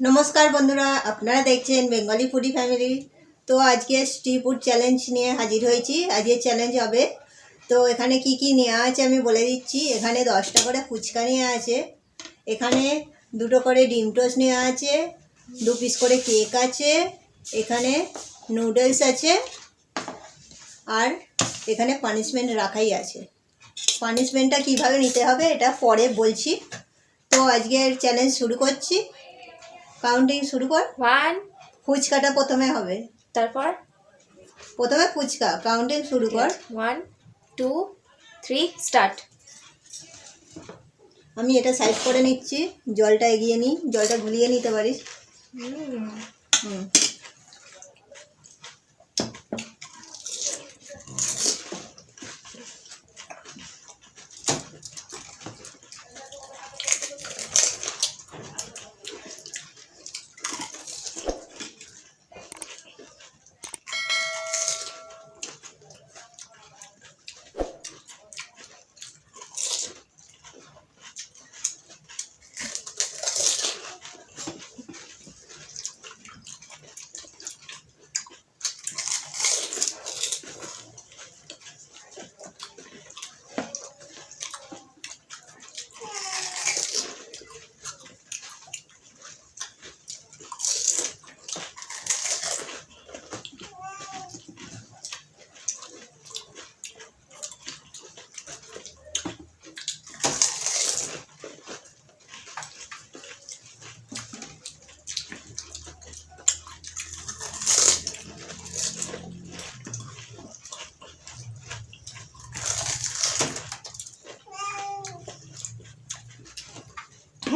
নমস্কার বন্ধুরা, আপনারা দেখছেন বেঙ্গলি ফুডি ফ্যামিলি। তো আজকে স্ট্রি ফুড চ্যালেঞ্জ নিয়ে হাজির হয়েছি। আজকে চ্যালেঞ্জ হবে। তো এখানে কি কি নেওয়া আছে আমি বলে দিচ্ছি। এখানে দশটা করে ফুচকা নেওয়া আছে। এখানে দুটো করে ডিম টোস্ট নেওয়া আছে। দু পিস করে কেক আছে। এখানে নুডলস আছে। আর এখানে পানিশমেন্ট রাখাই আছে। পানিশমেন্টটা কীভাবে নিতে হবে, এটা পরে বলছি। তো আজকের চ্যালেঞ্জ শুরু করছি। কাউন্টিং শুরু কর। ওয়ান ফুচকাটা প্রথমে হবে। তারপর? প্রথমে ফুচকা কাউন্টিং শুরু কর। ওয়ান টু থ্রি স্টার্ট আমি এটা সাইড করে নিচ্ছি। জলটা এগিয়ে নিই জলটা গুলিয়ে নিতে পারিস। হুম।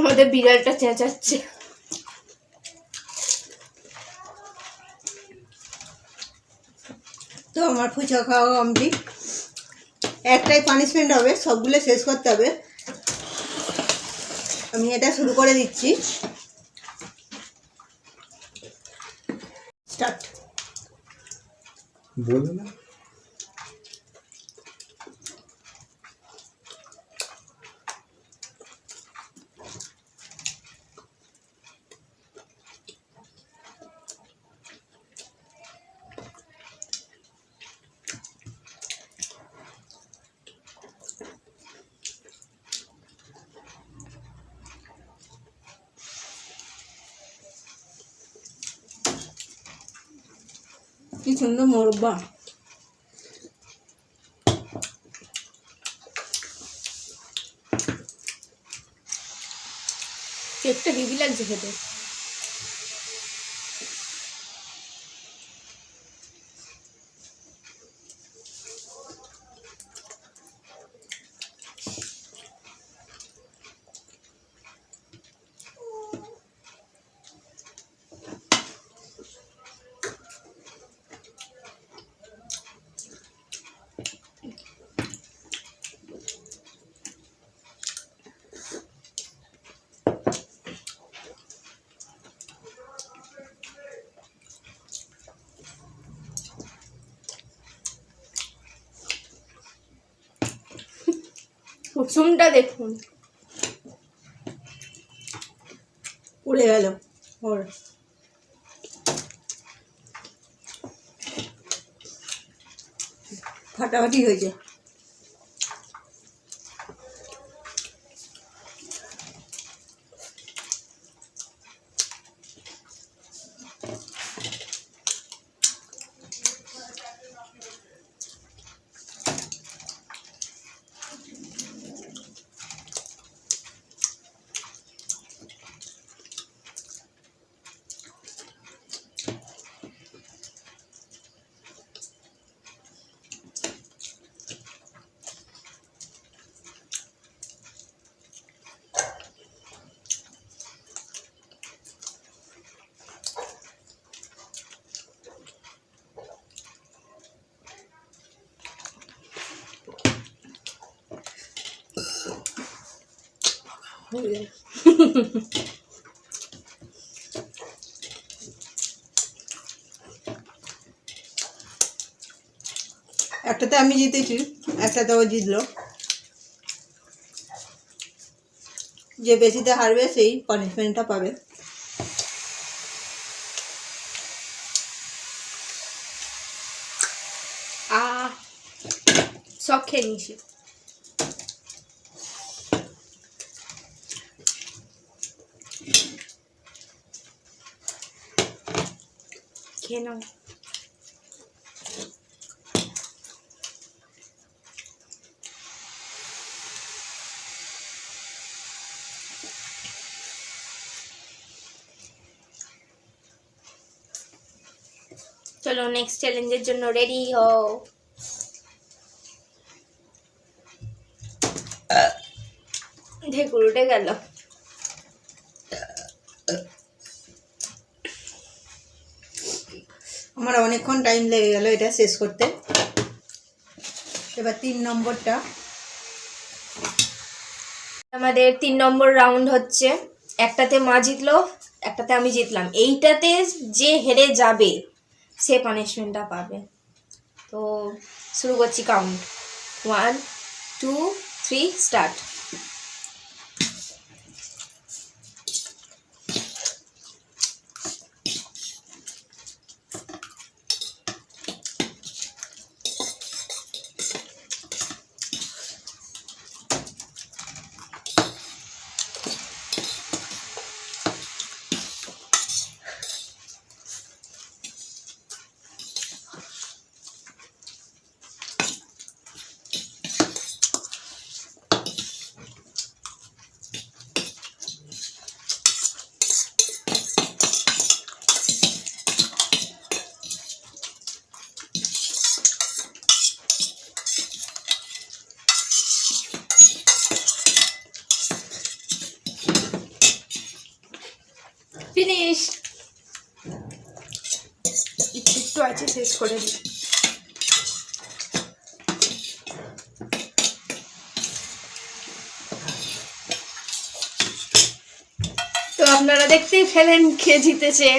আমাদের বিড়ালটা চেঁচাচ্ছে। তো আমার ফুচকা খাওয়া কমপ্লিট একটাই পানিশমেন্ট হবে সবগুলো শেষ করতে হবে। আমি এটা শুরু করে দিচ্ছি। স্টার্ট বলো না। কি সুন্দর মোরব্বা। কেকটা হেভি লাগছে খেতে। কুসুমটা দেখুন। উড়ে গেল। ওর ফাটাফাটি হয়েছে। একটাতে আমি জিতেছি একটাতে ও জিতলো। যে বেশিতে হারবে সেই পানিশমেন্টটা পাবে। সব খেয়ে নিয়েছি। খেয়ে নাও চলো নেক্সট চ্যালেঞ্জের জন্য রেডি হও ঢেকুর উঠে গেল আমার অনেকক্ষণ টাইম লেগে গেল এটা শেষ করতে। এবার তিন নম্বরটা। আমাদের তিন নম্বর রাউন্ড হচ্ছে, একটাতে মা জিতলো, একটাতে আমি জিতলাম। এইটাতে যে হেরে যাবে, সে পানিশমেন্টটা পাবে। তো শুরু করছি count one two three start finish একটু আছে শেষ করে দিই। তো আপনারা দেখতেই ফেলেন কে জিতেছে।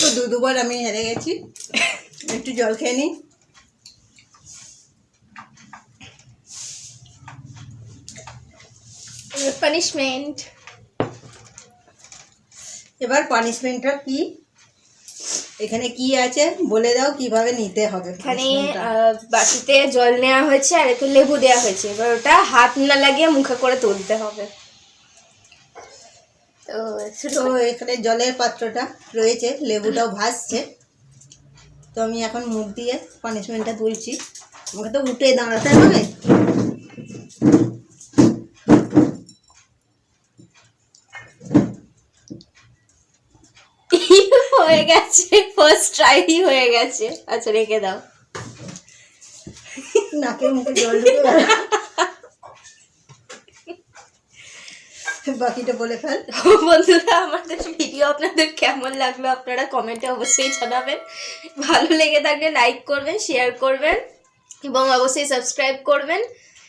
তো দু দুবার আমি হেরে গেছি। একটু জল খেয়ে নিই। পানিশমেন্ট এবার পানিশমেন্টটা কি? এখানে কি আছে? বলে দাও কীভাবে নিতে হবে এখানে। বাটিতে জল নেওয়া হয়েছে আর একটু লেবু দেওয়া হয়েছে। এবার ওটা হাত না লাগিয়ে মুখে করে তুলতে হবে। তো এখানে জলের পাত্রটা রয়েছে লেবুটাও ভাসছে। তো আমি এখন মুখ দিয়ে পানিশমেন্টটা তুলছি। আমাকে তো উঠে দাঁড়াতে হবে। হয়ে গেছে ফার্স্ট ট্রাই হয়ে গেছে। আচ্ছা রেখে দাও। নাকে মুখে জল ঢুকে বাকিটা বলে ফেল। বন্ধুরা আমাদের ভিডিও আপনাদের কেমন লাগল আপনারা কমেন্টে অবশ্যই জানাবেন। ভালো লেগে থাকলে লাইক করবেন শেয়ার করবেন এবং অবশ্যই সাবস্ক্রাইব করবেন।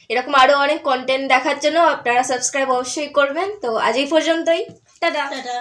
এরকম আরও অনেক কন্টেন্ট দেখার জন্য আপনারা সাবস্ক্রাইব অবশ্যই করবেন। তো আজ এই পর্যন্তই। টাটা। টাটা।